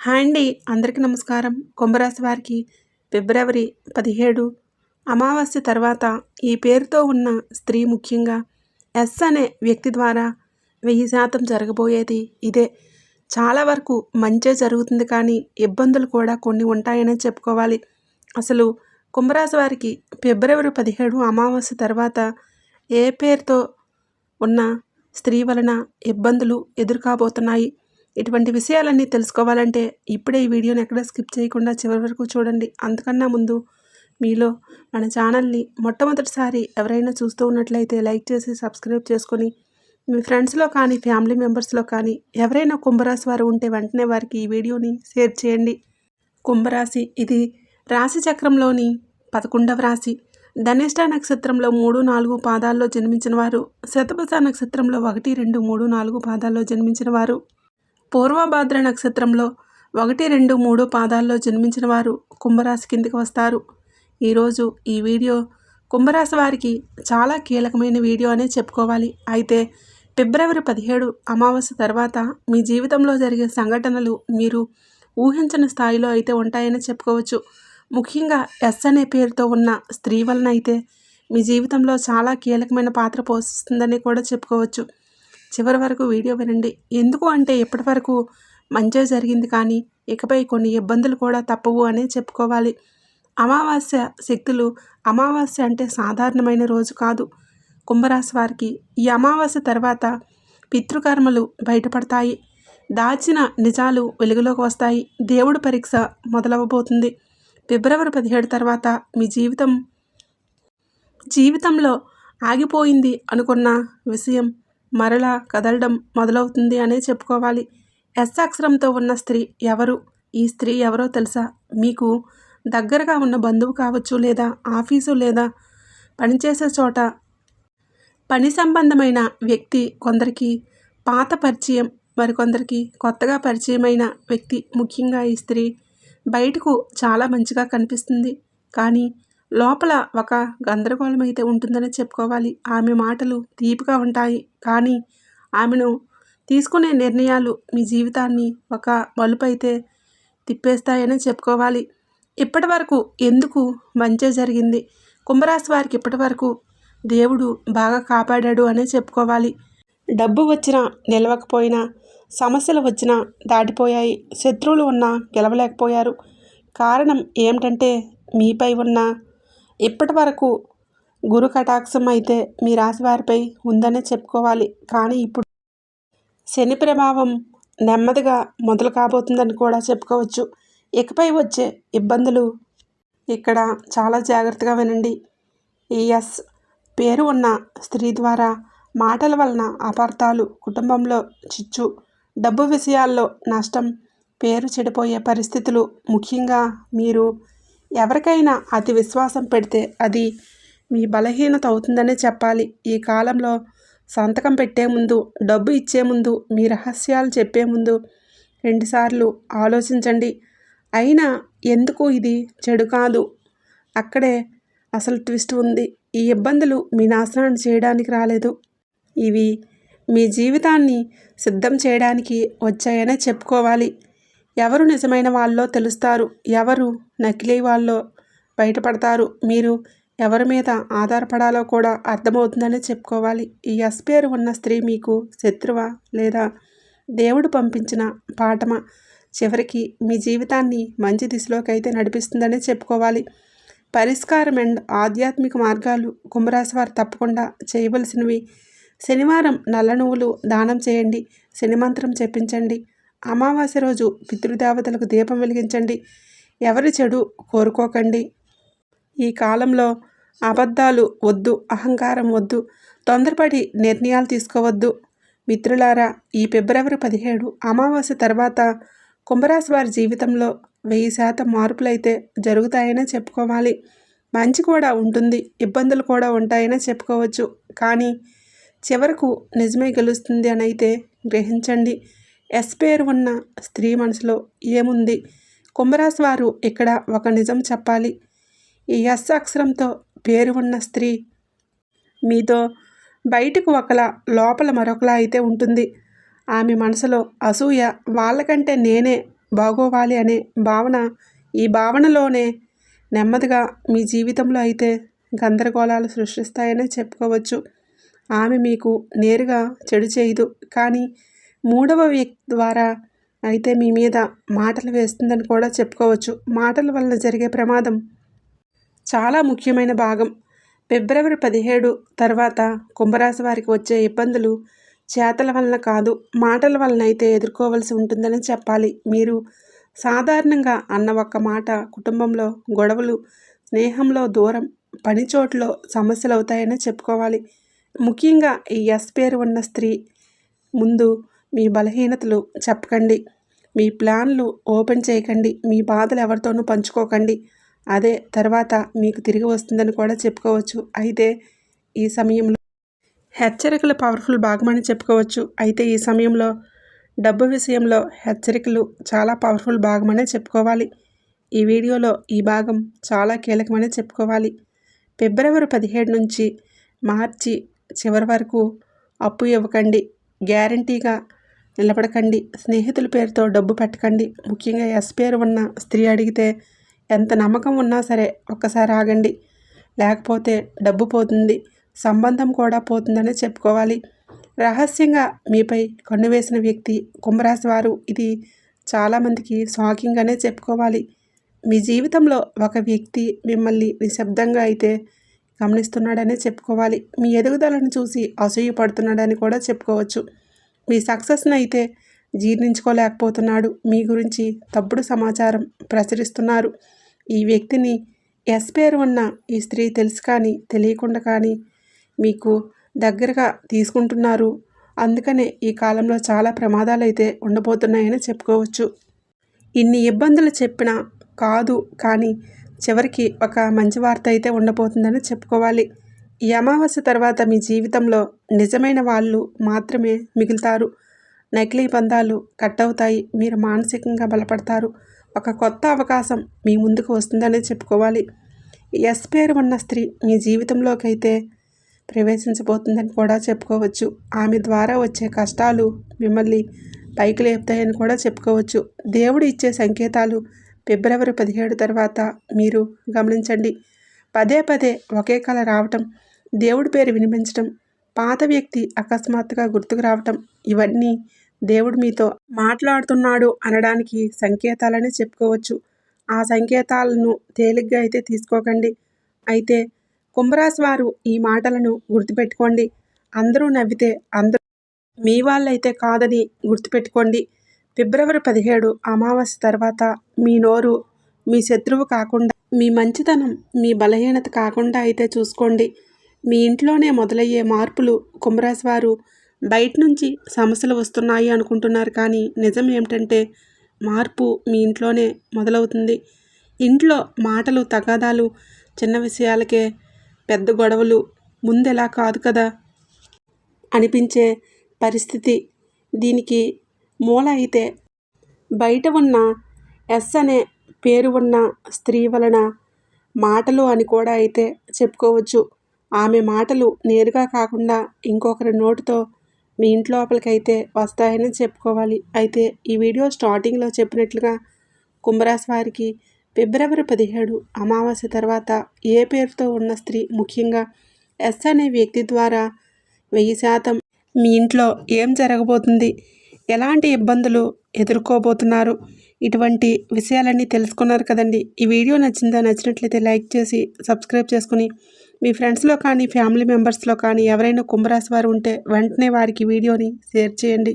Hi అండి. అందరికీ నమస్కారం. కుంభరాశి వారికి ఫిబ్రవరి పదిహేడు. అమావాస్య తర్వాత ఈ పేరుతో ఉన్న స్త్రీ ముఖ్యంగా ఎస్ అనే వ్యక్తి ద్వారా వెయ్యి శాతం జరగబోయేది ఇదే. చాలా వరకు మంచే జరుగుతుంది కానీ ఇబ్బందులు కూడా కొన్ని ఉంటాయనే చెప్పుకోవాలి. అసలు కుంభరాశి వారికి ఫిబ్రవరి పదిహేడు అమావాస్య తర్వాత ఏ పేరుతో ఉన్న స్త్రీ వలన ఇబ్బందులు ఎదుర్కాబోతున్నాయి? ఇటువంటి విషయాలన్నీ తెలుసుకోవాలంటే ఇప్పుడే ఈ వీడియోని ఎక్కడ స్కిప్ చేయకుండా చివరి వరకు చూడండి. అంతకన్నా ముందు మీలో మన ఛానల్ని మొట్టమొదటిసారి ఎవరైనా చూస్తూ ఉన్నట్లయితే లైక్ చేసి సబ్స్క్రైబ్ చేసుకొని మీ ఫ్రెండ్స్లో కానీ ఫ్యామిలీ మెంబర్స్లో కానీ ఎవరైనా కుంభరాశి వారు ఉంటే వెంటనే వారికి ఈ వీడియోని షేర్ చేయండి. కుంభరాశి ఇది రాశి చక్రంలోని పదకొండవ రాశి. ధనిష్ట నక్షత్రంలో మూడు నాలుగు పాదాల్లో జన్మించిన వారు శతభస నక్షత్రంలో ఒకటి రెండు మూడు నాలుగు పాదాల్లో జన్మించిన వారు పూర్వభాద్ర నక్షత్రంలో ఒకటి రెండు మూడు పాదాల్లో జన్మించిన వారు కుంభరాశి కిందికి వస్తారు. ఈరోజు ఈ వీడియో కుంభరాశి వారికి చాలా కీలకమైన వీడియో అనే చెప్పుకోవాలి. అయితే ఫిబ్రవరి పదిహేడు అమావాస్య తర్వాత మీ జీవితంలో జరిగే సంఘటనలు మీరు ఊహించని స్థాయిలో అయితే ఉంటాయని చెప్పుకోవచ్చు. ముఖ్యంగా ఎస్ అనే పేరుతో ఉన్న స్త్రీ వలన అయితే మీ జీవితంలో చాలా కీలకమైన పాత్ర పోషిస్తుందని కూడా చెప్పుకోవచ్చు. చివరి వరకు వీడియో వినండి. ఎందుకు అంటే ఇప్పటి వరకు మంచి జరిగింది కానీ ఇకపై కొన్ని ఇబ్బందులు కూడా తప్పవు అనే చెప్పుకోవాలి. అమావాస్య శక్తులు అమావాస్య అంటే సాధారణమైన రోజు కాదు. కుంభరాశి వారికి ఈ అమావాస్య తర్వాత పితృకర్మలు బయటపడతాయి. దాచిన నిజాలు వెలుగులోకి వస్తాయి. దేవుడు పరీక్ష మొదలవబోతుంది ఫిబ్రవరి పదిహేడు తర్వాత మీ జీవితం జీవితంలో ఆగిపోయింది అనుకున్న విషయం మరలా కదలడం మొదలవుతుంది అనే చెప్పుకోవాలి. ఎస్ అక్షరంతో ఉన్న స్త్రీ ఎవరు? ఈ స్త్రీ ఎవరో తెలుసా? మీకు దగ్గరగా ఉన్న బంధువు కావచ్చు లేదా ఆఫీసు లేదా పనిచేసే చోట పని సంబంధమైన వ్యక్తి కొందరికి పాత పరిచయం మరికొందరికి కొత్తగా పరిచయమైన వ్యక్తి ముఖ్యంగా ఈ స్త్రీ బయటకు చాలా మంచిగా కనిపిస్తుంది. కానీ లోపల ఒక గందరగోళం అయితే ఉంటుందని చెప్పుకోవాలి. ఆమె మాటలు తీపిగా ఉంటాయి. కానీ ఆమెను తీసుకునే నిర్ణయాలు మీ జీవితాన్ని ఒక మలుపు అయితే తిప్పేస్తాయని చెప్పుకోవాలి. ఇప్పటి వరకు ఎందుకు మంచి జరిగింది? కుంభరాశి వారికి ఇప్పటి వరకు దేవుడు బాగా కాపాడాడు అనే చెప్పుకోవాలి. డబ్బు వచ్చినా నిలవకపోయినా సమస్యలు వచ్చినా దాటిపోయాయి. శత్రువులు ఉన్నా గెలవలేకపోయారు. కారణం ఏమిటంటే మీపై ఉన్న ఇప్పటి వరకు గురు కటాక్షం అయితే మీ రాశి వారిపై ఉందనే చెప్పుకోవాలి. కానీ ఇప్పుడు శని ప్రభావం నెమ్మదిగా మొదలు కాబోతుందని కూడా చెప్పుకోవచ్చు. ఇకపై వచ్చే ఇబ్బందులు ఇక్కడ చాలా జాగ్రత్తగా వినండి. ఎస్ పేరు ఉన్న స్త్రీ ద్వారా మాటల వలన అపార్థాలు కుటుంబంలో చిచ్చు డబ్బు విషయాల్లో నష్టం పేరు చెడిపోయే పరిస్థితులు ముఖ్యంగా మీరు ఎవరికైనా అతి విశ్వాసం పెడితే అది మీ బలహీనత అవుతుందనే చెప్పాలి. ఈ కాలంలో సంతకం పెట్టే ముందు డబ్బు ఇచ్చే ముందు మీ రహస్యాలు చెప్పే ముందు రెండుసార్లు ఆలోచించండి. అయినా ఎందుకు ఇది చెడు కాదు? అక్కడే అసలు ట్విస్ట్ ఉంది. ఈ ఇబ్బందులు మీ నాశనాన్ని చేయడానికి రాలేదు. ఇవి మీ జీవితాన్ని సిద్ధం చేయడానికి వచ్చాయనే చెప్పుకోవాలి. ఎవరు నిజమైన వాళ్ళో తెలుస్తారు. ఎవరు నకిలీ వాళ్ళో బయటపడతారు. మీరు ఎవరి మీద ఆధారపడాలో కూడా అర్థమవుతుందని చెప్పుకోవాలి. ఈ ఎస్ పేరు ఉన్న స్త్రీ మీకు శత్రువ లేదా దేవుడు పంపించిన పాఠమ? చివరికి మీ జీవితాన్ని మంచి దిశలోకి అయితే నడిపిస్తుందని చెప్పుకోవాలి. పరిష్కారం అండ్ ఆధ్యాత్మిక మార్గాలు కుంభరాశి వారు తప్పకుండా చేయవలసినవి. శనివారం నల్ల నువ్వులు దానం చేయండి. శనిమంత్రం చెప్పించండి అమావాస్య రోజు పితృదేవతలకు దీపం వెలిగించండి. ఎవరి చెడు కోరుకోకండి. ఈ కాలంలో అబద్ధాలు వద్దు అహంకారం వద్దు తొందరపడి నిర్ణయాలు తీసుకోవద్దు. మిత్రులారా ఈ ఫిబ్రవరి పదిహేడు అమావాస్య తర్వాత కుంభరాశి వారి జీవితంలో వెయ్యి శాతం మార్పులైతే జరుగుతాయనే చెప్పుకోవాలి. మంచి కూడా ఉంటుంది ఇబ్బందులు కూడా ఉంటాయనే చెప్పుకోవచ్చు. కానీ చివరకు నిజమే గెలుస్తుంది అని అయితే గ్రహించండి. ఎస్ పేరు ఉన్న స్త్రీ మనసులో ఏముంది? కుంభరాశి వారు ఇక్కడ ఒక నిజం చెప్పాలి. ఈ ఎస్ అక్షరంతో పేరు ఉన్న స్త్రీ మీతో బయటకు ఒకలా లోపల మరొకలా అయితే ఉంటుంది. ఆమె మనసులో అసూయ వాళ్ళకంటే నేనే బాగోవాలి అనే భావన ఈ భావనలోనే నెమ్మదిగా మీ జీవితంలో అయితే గందరగోళాలు సృష్టిస్తాయనే చెప్పుకోవచ్చు. ఆమె మీకు నేరుగా చెడు చేయదు. కానీ మూడవ వ్యక్తి ద్వారా అయితే మీ మీద మాటలు వేస్తుందని కూడా చెప్పుకోవచ్చు. మాటల వలన జరిగే ప్రమాదం చాలా ముఖ్యమైన భాగం. ఫిబ్రవరి పదిహేడు తర్వాత కుంభరాశి వారికి వచ్చే ఇబ్బందులు చేతల వలన కాదు మాటల వలన అయితే ఎదుర్కోవలసి ఉంటుందని చెప్పాలి. మీరు సాధారణంగా అన్న ఒక్క మాట కుటుంబంలో గొడవలు స్నేహంలో దూరం పని చోట్లో సమస్యలు అవుతాయని చెప్పుకోవాలి. ముఖ్యంగా ఈ ఎస్ పేరు ఉన్న స్త్రీ ముందు మీ బలహీనతలు చెప్పకండి. మీ ప్లాన్లు ఓపెన్ చేయకండి. మీ బాధలు ఎవరితోనూ పంచుకోకండి. అదే తర్వాత మీకు తిరిగి వస్తుందని కూడా చెప్పుకోవచ్చు. అయితే ఈ సమయంలో హెచ్చరికలు పవర్ఫుల్ భాగమని చెప్పుకోవచ్చు. అయితే ఈ సమయంలో డబ్బు విషయంలో హెచ్చరికలు చాలా పవర్ఫుల్ భాగమనే చెప్పుకోవాలి. ఈ వీడియోలో ఈ భాగం చాలా కీలకమని చెప్పుకోవాలి. ఫిబ్రవరి పదిహేడు నుంచి మార్చి చివరి వరకు అప్పు ఇవ్వకండి. గ్యారంటీగా నిలబడకండి. స్నేహితుల పేరుతో డబ్బు పెట్టకండి. ముఖ్యంగా ఎస్ పేరు ఉన్న స్త్రీ అడిగితే ఎంత నమ్మకం ఉన్నా సరే ఒక్కసారి ఆగండి. లేకపోతే డబ్బు పోతుంది. సంబంధం కూడా పోతుందని చెప్పుకోవాలి. రహస్యంగా మీపై కన్ను వేసిన వ్యక్తి కుంభరాశి వారు ఇది చాలామందికి షాకింగ్గానే చెప్పుకోవాలి. మీ జీవితంలో ఒక వ్యక్తి మిమ్మల్ని నిశ్శబ్దంగా అయితే గమనిస్తున్నాడనే చెప్పుకోవాలి. మీ ఎదుగుదలను చూసి అసూయపడుతున్నాడని కూడా చెప్పుకోవచ్చు. మీ సక్సెస్ని అయితే జీర్ణించుకోలేకపోతున్నాడు. మీ గురించి తప్పుడు సమాచారం ప్రచురిస్తున్నారు. ఈ వ్యక్తిని ఎస్ పేరు ఉన్న ఈ స్త్రీ తెలుసు కానీ తెలియకుండా కానీ మీకు దగ్గరగా తీసుకుంటున్నారు. అందుకనే ఈ కాలంలో చాలా ప్రమాదాలు అయితే ఉండబోతున్నాయని చెప్పుకోవచ్చు. ఇన్ని ఇబ్బందులు చెప్పినా కాదు కానీ చివరికి ఒక మంచి వార్త అయితే ఉండబోతుందని చెప్పుకోవాలి. ఈ అమావాస్య తర్వాత మీ జీవితంలో నిజమైన వాళ్ళు మాత్రమే మిగులుతారు. నకిలీ బంధాలు కట్ అవుతాయి మీరు మానసికంగా బలపడతారు. ఒక కొత్త అవకాశం మీ ముందుకు వస్తుందనే చెప్పుకోవాలి. ఎస్ పేరు ఉన్న స్త్రీ మీ జీవితంలోకి అయితే ప్రవేశించబోతుందని కూడా చెప్పుకోవచ్చు. ఆమె ద్వారా వచ్చే కష్టాలు మిమ్మల్ని పైకి లేపుతాయని కూడా చెప్పుకోవచ్చు. దేవుడు ఇచ్చే సంకేతాలు ఫిబ్రవరి పదిహేడు తర్వాత మీరు గమనించండి. పదే పదే ఒకే కళ రావటం దేవుడి పేరు వినిపించటం పాత వ్యక్తి అకస్మాత్తుగా గుర్తుకు రావటం ఇవన్నీ దేవుడు మీతో మాట్లాడుతున్నాడు అనడానికి సంకేతాలని చెప్పుకోవచ్చు. ఆ సంకేతాలను తేలిగ్గా అయితే తీసుకోకండి. అయితే కుంభరాశి వారు ఈ మాటలను గుర్తుపెట్టుకోండి. అందరూ నవ్వితే అందరూ మీ వాళ్ళైతే కాదని గుర్తుపెట్టుకోండి. ఫిబ్రవరి పదిహేడు అమావాస్య తర్వాత మీ నోరు మీ శత్రువు కాకుండా మీ మంచితనం మీ బలహీనత కాకుండా అయితే చూసుకోండి. మీ ఇంట్లోనే మొదలయ్యే మార్పులు కుంభరాశి వారు బయట నుంచి సమస్యలు వస్తున్నాయి అనుకుంటున్నారు కానీ నిజం ఏమిటంటే మార్పు మీ ఇంట్లోనే మొదలవుతుంది. ఇంట్లో మాటలు తగాదాలు చిన్న విషయాలకే పెద్ద గొడవలు ముందెలా కాదు కదా? అనిపించే పరిస్థితి దీనికి మూల అయితే బయట ఉన్న ఎస్ అనే పేరు ఉన్న స్త్రీ వలన మాటలు అని కూడా అయితే చెప్పుకోవచ్చు. ఆమె మాటలు నేరుగా కాకుండా ఇంకొకరి నోటితో మీ ఇంట్లోపలికైతే వస్తాయని చెప్పుకోవాలి. అయితే ఈ వీడియో స్టార్టింగ్లో చెప్పినట్లుగా కుంభరాశి వారికి ఫిబ్రవరి పదిహేడు అమావాస్య తర్వాత ఏ పేరుతో ఉన్న స్త్రీ ముఖ్యంగా ఎస్ అనే వ్యక్తి ద్వారా వెయ్యి శాతం మీ ఇంట్లో ఏం జరగబోతుంది? ఎలాంటి ఇబ్బందులు ఎదుర్కోబోతున్నారు? ఇటువంటి విషయాలన్నీ తెలుసుకున్నారు కదండి. ఈ వీడియో నచ్చిందా? నచ్చినట్లయితే లైక్ చేసి సబ్స్క్రైబ్ చేసుకుని మీ ఫ్రెండ్స్లో కానీ ఫ్యామిలీ మెంబర్స్లో కానీ ఎవరైనా కుంభరాశి వారు ఉంటే వెంటనే వారికి వీడియోని షేర్ చేయండి.